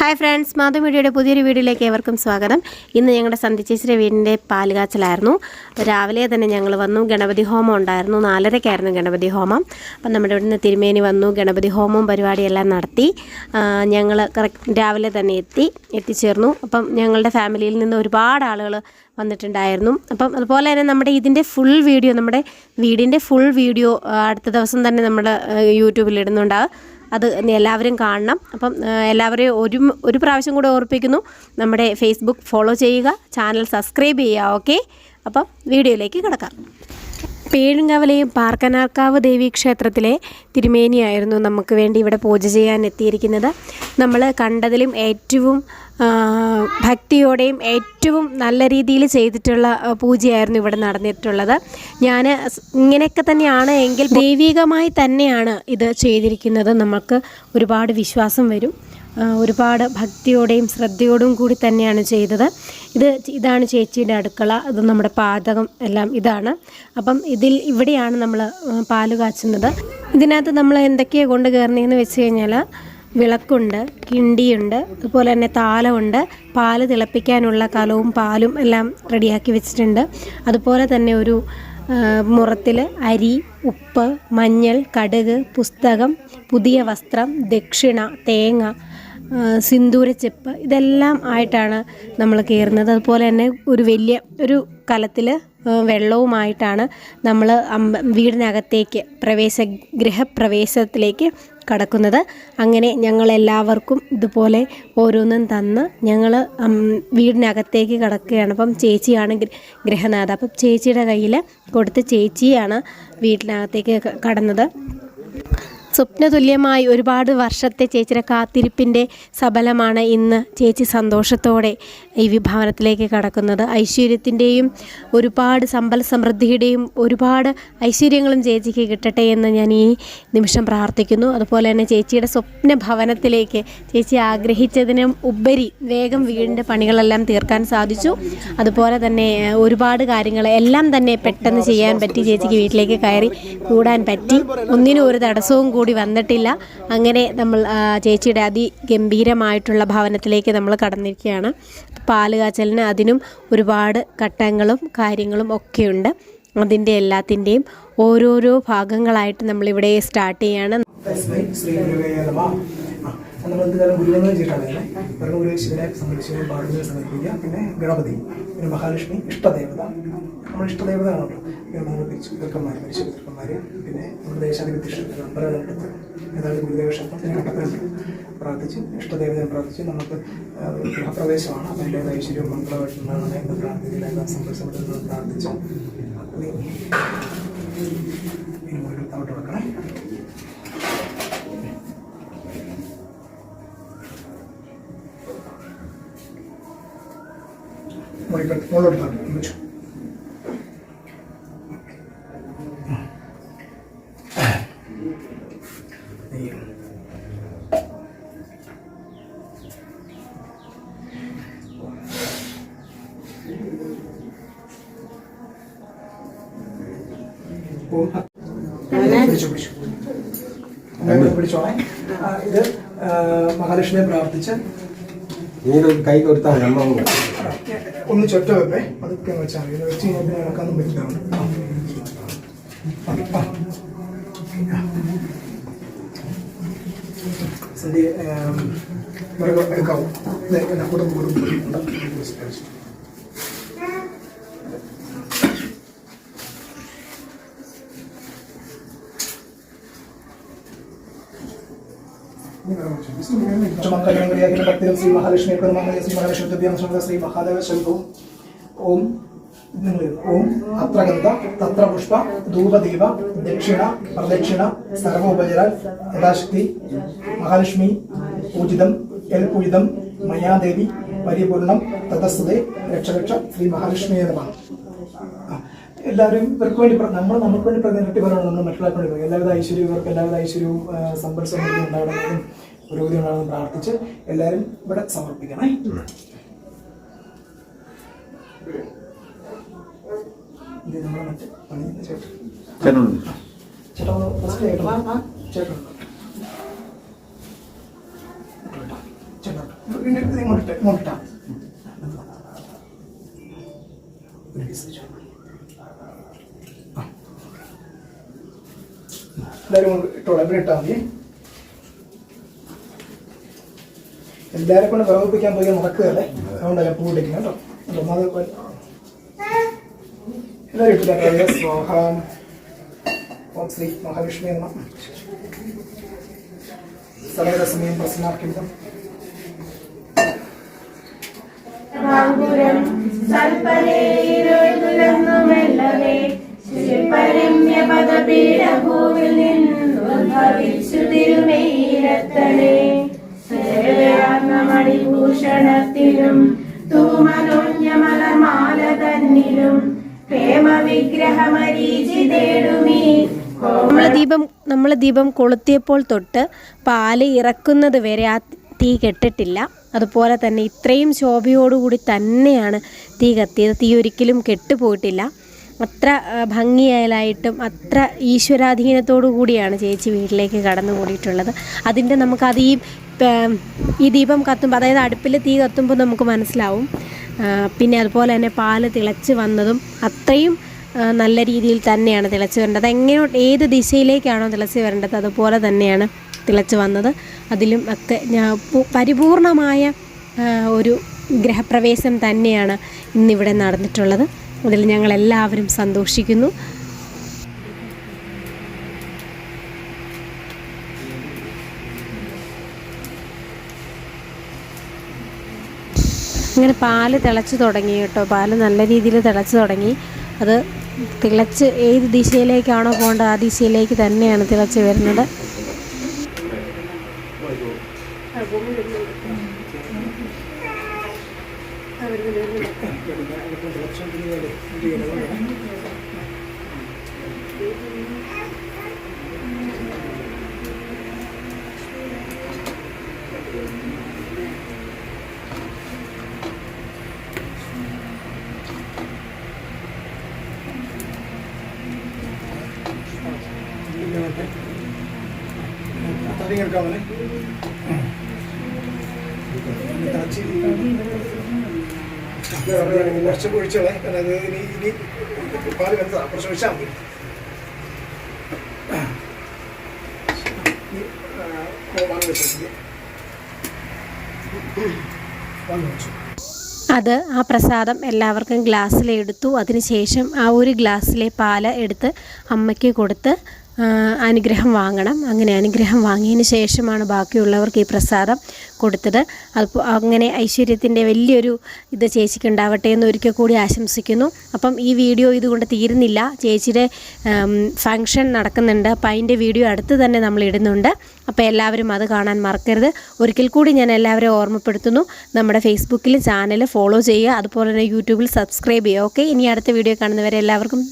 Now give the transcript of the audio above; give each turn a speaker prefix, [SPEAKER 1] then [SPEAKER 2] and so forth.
[SPEAKER 1] Hi friends Madhu മീഡിയയുടെ പുതിയൊരു വീഡിയോയിലേക്ക് ഏവർക്കും സ്വാഗതം. ഇന്ന് ഞങ്ങളുടെ സന്ധിച്ചേച്ചിയുടെ വീടിന്റെ പാലുകാച്ചലായിരുന്നു. രാവിലെ തന്നെ ഞങ്ങൾ വന്നു. ഗണപതി ഹോമം ഉണ്ടായിരുന്നു. നാലരയ്ക്കായിരുന്നു ഗണപതി ഹോമം. അപ്പം നമ്മുടെ ഇവിടുന്ന് തിരുമേനി വന്നു. ഗണപതി ഹോമവും പരിപാടിയെല്ലാം നടത്തി. ഞങ്ങൾ കറക്റ്റ് രാവിലെ തന്നെ എത്തി എത്തിച്ചേർന്നു. അപ്പം ഞങ്ങളുടെ ഫാമിലിയിൽ നിന്ന് ഒരുപാട് ആളുകൾ വന്നിട്ടുണ്ടായിരുന്നു. അപ്പം അതുപോലെ തന്നെ നമ്മുടെ ഇതിന്റെ ഫുൾ വീഡിയോ നമ്മുടെ വീടിന്റെ ഫുൾ വീഡിയോ അടുത്ത ദിവസം തന്നെ നമ്മുടെ യൂട്യൂബിൽ ഇടുന്നുണ്ടാകും അത് എല്ലാവരും കാണണം. അപ്പം എല്ലാവരെയും ഒരു ഒരു പ്രാവശ്യം കൂടെ ഓർപ്പിക്കുന്നു. നമ്മുടെ ഫേസ്ബുക്ക് ഫോളോ ചെയ്യുക ചാനൽ സബ്സ്ക്രൈബ് ചെയ്യുക ഓക്കെ അപ്പം വീഡിയോയിലേക്ക് കിടക്കാം. പേഴുങ്കവലയും പാർക്കനാർക്കാവ് ദേവി ക്ഷേത്രത്തിലെ തിരുമേനിയായിരുന്നു നമുക്ക് വേണ്ടി ഇവിടെ പൂജ ചെയ്യാൻ എത്തിയിരിക്കുന്നത്. നമ്മൾ കണ്ടതിലും ഏറ്റവും ഭക്തിയോടെയും ഏറ്റവും നല്ല രീതിയിൽ ചെയ്തിട്ടുള്ള പൂജയായിരുന്നു ഇവിടെ നടന്നിട്ടുള്ളത്. ഞാൻ ഇങ്ങനെയൊക്കെ തന്നെയാണ് എങ്കിൽ ദൈവികമായി തന്നെയാണ് ഇത് ചെയ്തിരിക്കുന്നത്. നമുക്ക് ഒരുപാട് വിശ്വാസം വരും. ഒരുപാട് ഭക്തിയോടെയും ശ്രദ്ധയോടും കൂടി തന്നെയാണ് ചെയ്തത്. ഇത് ഇതാണ് ചേച്ചിയുടെ അടുക്കള. ഇത് നമ്മുടെ പാചകം എല്ലാം ഇതാണ്. അപ്പം ഇതിൽ ഇവിടെയാണ് നമ്മൾ പാൽ കാച്ചുന്നത്. ഇതിനകത്ത് നമ്മൾ എന്തൊക്കെയാണ് കൊണ്ട് കയറുന്നതെന്ന് വെച്ച് കഴിഞ്ഞാൽ വിളക്കുണ്ട് കിണ്ടിയുണ്ട് അതുപോലെ തന്നെ താലമുണ്ട് പാൽ തിളപ്പിക്കാനുള്ള കലവും പാലും എല്ലാം റെഡിയാക്കി വെച്ചിട്ടുണ്ട്. അതുപോലെ തന്നെ ഒരു മുറത്തിൽ അരി ഉപ്പ് മഞ്ഞൾ കടുക് പുസ്തകം പുതിയ വസ്ത്രം ദക്ഷിണ തേങ്ങ ആ, സിന്ദൂരച്ചെപ്പ് ഇതെല്ലാം ആയിട്ടാണ് നമ്മൾ കയറുന്നത്. അതുപോലെ തന്നെ ഒരു വലിയ ഒരു കലത്തിൽ വെള്ളവുമായിട്ടാണ് നമ്മൾ അമ്പ വീടിനകത്തേക്ക് പ്രവേശ ഗൃഹപ്രവേശത്തിലേക്ക് കടക്കുന്നത്. അങ്ങനെ ഞങ്ങളെല്ലാവർക്കും ഇതുപോലെ ഓരോന്നും തന്ന് ഞങ്ങൾ വീടിനകത്തേക്ക് കടക്കുകയാണ്. അപ്പം ചേച്ചിയാണ് ഗൃഹനാഥ. അപ്പം ചേച്ചിയുടെ കയ്യിൽ കൊടുത്ത് ചേച്ചിയാണ് വീട്ടിനകത്തേക്ക് കടന്നത്. സ്വപ്നതുല്യമായി ഒരുപാട് വർഷത്തെ ചേച്ചിയുടെ കാത്തിരിപ്പിന്റെ സബലമാണ് ഇന്ന് ചേച്ചി സന്തോഷത്തോടെ ഈ വിഭാവനത്തിലേക്ക് കടക്കുന്നത്. ഐശ്വര്യത്തിന്റെയും ഒരുപാട് സമ്പൽ സമൃദ്ധിയുടെയും ഒരുപാട് ഐശ്വര്യങ്ങളും ചേച്ചിക്ക് കിട്ടട്ടെ എന്ന് ഞാൻ ഈ നിമിഷം പ്രാർത്ഥിക്കുന്നു. അതുപോലെ തന്നെ ചേച്ചിയുടെ സ്വപ്ന ഭവനത്തിലേക്ക് ചേച്ചി ആഗ്രഹിച്ചതിനും ഉപരി വേഗം വീടിന്റെ പണികളെല്ലാം തീർക്കാൻ സാധിച്ചു. അതുപോലെ തന്നെ ഒരുപാട് കാര്യങ്ങൾ എല്ലാം തന്നെ പെട്ടെന്ന് ചെയ്യാൻ പറ്റി. ചേച്ചിക്ക് വീട്ടിലേക്ക് കയറി കൂടാൻ പറ്റി. ഒന്നിനും ഒരു തടസ്സവും കൂടി വന്നിട്ടില്ല. അങ്ങനെ നമ്മൾ ചേച്ചിയുടെ അതിഗംഭീരമായിട്ടുള്ള ഭവനത്തിലേക്ക് നമ്മൾ കടന്നിരിക്കുകയാണ്. പാൽ കാച്ചലിന് അതിനും ഒരുപാട് ഘട്ടങ്ങളും കാര്യങ്ങളും ഒക്കെയുണ്ട്. അതിന്റെ എല്ലാത്തിന്റെയും ഓരോരോ ഭാഗങ്ങളായിട്ട് നമ്മളിവിടെ സ്റ്റാർട്ട് ചെയ്യാണ്.
[SPEAKER 2] നമ്മൾ സമർപ്പിക്കുക. പിന്നെ ഗണപതി പിന്നെ മഹാലക്ഷ്മി ഇഷ്ടദേവത. നമ്മൾ ഗണപതി പിരിച്ചു പിതൃക്കന്മാർ മരിച്ച പിതൃക്കന്മാർ പിന്നെ നമ്മുടെ ദേശാധിപത്യ ക്ഷേത്രം അമ്പലത്തിനടുത്ത് ഏതാണ്ട് ഗുരുദേവ ക്ഷേത്രം പിന്നെ കട്ടപ്പനുണ്ട് പ്രാർത്ഥിച്ച് ഇഷ്ടദേവതയെ പ്രാർത്ഥിച്ച് നമുക്ക് ഗൃഹപ്രവേശമാണ്. അപ്പം എന്റെ ഐശ്വര്യവും മംഗളമായിട്ടുണ്ടാകണം എന്ന് പ്രാർത്ഥിക്കുക സന്തോഷപ്പെടുന്നത് പ്രാർത്ഥിച്ച് ഇങ്ങോട്ട് അവിടെ വെക്കണേ. മുകളിലോട്ട് വെച്ചു പിടിച്ചോളെ ഇത് മഹാലക്ഷ്മിയെ പ്രാർത്ഥിച്ച്
[SPEAKER 3] കൈ കൊടുത്താൽ
[SPEAKER 2] ഒന്ന് ചൊറ്റ വെപ്പേ അതൊക്കെ വെച്ചാൽ മതി. ഇത് വെച്ച് കഴിഞ്ഞാൽ പിന്നെ ഇളക്കാനും പറ്റില്ല സന്ധ്യ മൃഗം എടുക്കാവൂ. കുടുംബ കുടുംബം ചുമക്കലങ്കരിയാക്കിയ ഭക്തിരും ശ്രീ മഹാലക്ഷ്മി ശ്രീ മഹാദേവ ഓം ഓം അത്ര ഗന്ധ തത്ര പുഷ്പ ധൂപദീപ ദക്ഷിണ പ്രദക്ഷിണ സർവോപചര യഥാശക്തി മഹാലക്ഷ്മി പൂജിതം എൽ പൂജിതം മയാദേവി പരിപൂർണം തതസ്തുതേ രക്ഷരക്ഷ ശ്രീ മഹാലക്ഷ്മി നമ എല്ലാവരും ഇവർക്ക് വേണ്ടി പറഞ്ഞു നമ്മൾ നമുക്ക് വേണ്ടി പ്രതിനിധി പറയണം നമ്മൾ മറ്റുള്ളവർക്ക് വേണ്ടി. എല്ലാവിധ ഐശ്വര്യവും ഇവർക്ക് എല്ലാവിധ ഐശ്വര്യവും സമ്പൽ സമൃദ്ധി ഉണ്ടാവണമെന്നും പുരോഗതി ഉണ്ടാകണമെന്നും പ്രാർത്ഥിച്ച് എല്ലാവരും ഇവിടെ സമർപ്പിക്കണേ. ഇത് നമ്മുടെ മറ്റേ പണിയുന്ന ചേട്ടൻ. ചേട്ടാ ഫസ്റ്റ് ചേട്ടൻ ചേട്ടൻ ഒരു. എല്ലാവരും ഇട്ടോളാം ഇവിടെ ഇട്ടാൽ മതി. എല്ലാവരെ കൊണ്ട് വിറവിപ്പിക്കാൻ പോയി നടക്കുകയല്ലേ അതുകൊണ്ടാണ് ഞാൻ പൂവിട്ടേക്കുന്നത് കേട്ടോ. ഒന്നാമത് എല്ലാവരും ഇട്ടില്ല സ്വാഹാം ഓം ശ്രീ മഹാവിഷ്ണു നമ സമയരസമയം പ്രസന്നാർക്കിതം.
[SPEAKER 4] ബാങ്കുരം സൽപ്പരേരുമെല്ലവേ ശില്പരമ്യപദപീഠഭൂവിൽ നിന്നുദ്ഭവിച്ചു സേവയാർന്ന മണിഭൂഷണത്തിലും തൂമനോഞ്ഞമലമാല തന്നിലും പ്രേമവിഗ്രഹമരീചിതേടുമീ
[SPEAKER 1] നമ്മൾ ദീപം നമ്മൾ ദീപം കൊളുത്തിയപ്പോൾ തൊട്ട് പാൽ ഇറക്കുന്നത് വരെ ആ തീ കെട്ടിട്ടില്ല. അതുപോലെ തന്നെ ഇത്രയും ശോഭയോടുകൂടി തന്നെയാണ് തീ കത്തിയത്. തീ ഒരിക്കലും കെട്ടുപോയിട്ടില്ല. അത്ര ഭംഗിയായാലായിട്ടും അത്ര ഈശ്വരാധീനത്തോടു കൂടിയാണ് ചേച്ചി വീട്ടിലേക്ക് കടന്നു കൂടിയിട്ടുള്ളത് അതിന്റെ നമുക്കത് ഈ ഈ ദീപം കത്തുമ്പോൾ അതായത് അടുപ്പിൽ തീ കത്തുമ്പോൾ നമുക്ക് മനസ്സിലാവും. പിന്നെ അതുപോലെ തന്നെ പാൽ തിളച്ച് വന്നതും അത്രയും നല്ല രീതിയിൽ തന്നെയാണ് തിളച്ച് വരേണ്ടത്. എങ്ങനെ ഏത് ദിശയിലേക്കാണോ തിളച്ച് വരേണ്ടത് അതുപോലെ തന്നെയാണ് തിളച്ച് വന്നത്. അതിലും ഒക്കെ പരിപൂർണമായ ഒരു ഗ്രഹപ്രവേശം തന്നെയാണ് ഇന്നിവിടെ നടന്നിട്ടുള്ളത്. അതിൽ ഞങ്ങൾ എല്ലാവരും സന്തോഷിക്കുന്നു. അങ്ങനെ പാൽ തിളച്ച് തുടങ്ങി കേട്ടോ. പാൽ നല്ല രീതിയിൽ തിളച്ച് തുടങ്ങി. അത് തിളച്ച് ഏത് ദിശയിലേക്കാണോ പോകേണ്ടത് ആ ദിശയിലേക്ക് തന്നെയാണ് തിളച്ച് വരുന്നത്.
[SPEAKER 2] Tadi ngerti kamu nih? Tadi കുറച്ച് കുഴിച്ചോളെ കാരണം അത് ഇനി ഇനി പാൽ വെന്തതാ കുറച്ച് ഒഴിച്ചാൽ മതി.
[SPEAKER 1] അത് ആ പ്രസാദം എല്ലാവർക്കും ഗ്ലാസ്സിലെടുത്തു. അതിനുശേഷം ആ ഒരു ഗ്ലാസ്സിലെ പാൽ എടുത്ത് അമ്മയ്ക്ക് കൊടുത്ത് അനുഗ്രഹം വാങ്ങണം. അങ്ങനെ അനുഗ്രഹം വാങ്ങിയതിന് ശേഷമാണ് ബാക്കിയുള്ളവർക്ക് ഈ പ്രസാദം കൊടുത്തത്. അപ്പോൾ അങ്ങനെ ഐശ്വര്യത്തിന്റെ വലിയൊരു ഇത് ചേച്ചിക്ക് ഉണ്ടാവട്ടെ എന്ന് ഒരിക്കൽ കൂടി ആശംസിക്കുന്നു. അപ്പം ഈ വീഡിയോ ഇതുകൊണ്ട് തീരുന്നില്ല. ചേച്ചിയുടെ ഫങ്ഷൻ നടക്കുന്നുണ്ട്. അപ്പം അതിന്റെ വീഡിയോ അടുത്ത് തന്നെ നമ്മൾ ഇടുന്നുണ്ട്. അപ്പോൾ എല്ലാവരും അത് കാണാൻ മറക്കരുത്. ഒരിക്കൽ കൂടി ഞാൻ എല്ലാവരെയും ഓർമ്മപ്പെടുത്തുന്നു. നമ്മുടെ ഫേസ്ബുക്കിൽ ചാനൽ ഫോളോ ചെയ്യുക. അതുപോലെ തന്നെ യൂട്യൂബിൽ സബ്സ്ക്രൈബ് ചെയ്യുക. ഓക്കെ? ഇനി അടുത്ത വീഡിയോ കാണുന്നവരെ എല്ലാവർക്കും